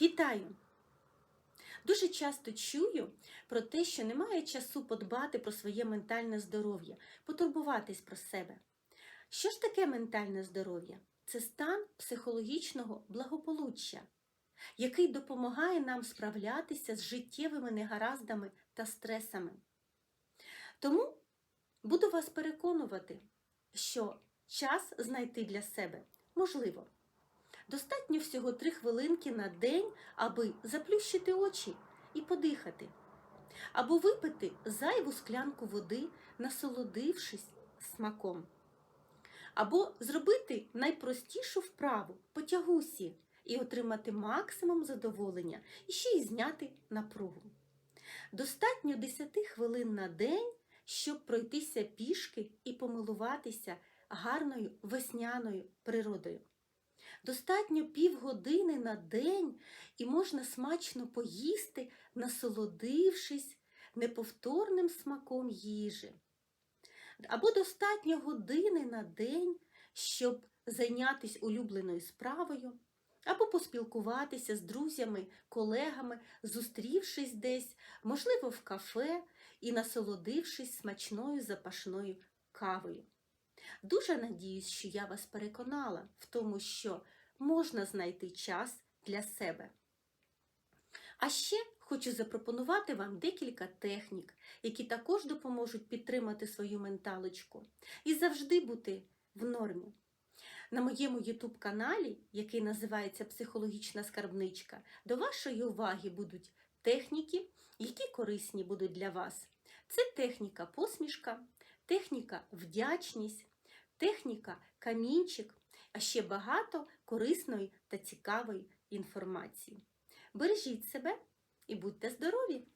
Вітаю! Дуже часто чую про те, що немає часу подбати про своє ментальне здоров'я, потурбуватись про себе. Що ж таке ментальне здоров'я? Це стан психологічного благополуччя, який допомагає нам справлятися з життєвими негараздами та стресами. Тому буду вас переконувати, що час знайти для себе можливо. Достатньо всього три хвилинки на день, аби заплющити очі і подихати, або випити зайву склянку води, насолодившись смаком, або зробити найпростішу вправу потягусі і отримати максимум задоволення і ще й зняти напругу. Достатньо 10 хвилин на день, щоб пройтися пішки і помилуватися гарною весняною природою. Достатньо півгодини на день і можна смачно поїсти, насолодившись неповторним смаком їжі. Або достатньо години на день, щоб зайнятися улюбленою справою, або поспілкуватися з друзями, колегами, зустрівшись десь, можливо, в кафе і насолодившись смачною запашною кавою. Дуже надіюсь, що я вас переконала в тому, що можна знайти час для себе. А ще хочу запропонувати вам декілька технік, які також допоможуть підтримати свою менталочку і завжди бути в нормі. На моєму YouTube каналі, який називається Психологічна скарбничка, до вашої уваги будуть техніки, які корисні будуть для вас. Це техніка посмішка, техніка вдячність, техніка камінчик, а ще багато корисної та цікавої інформації. Бережіть себе і будьте здорові!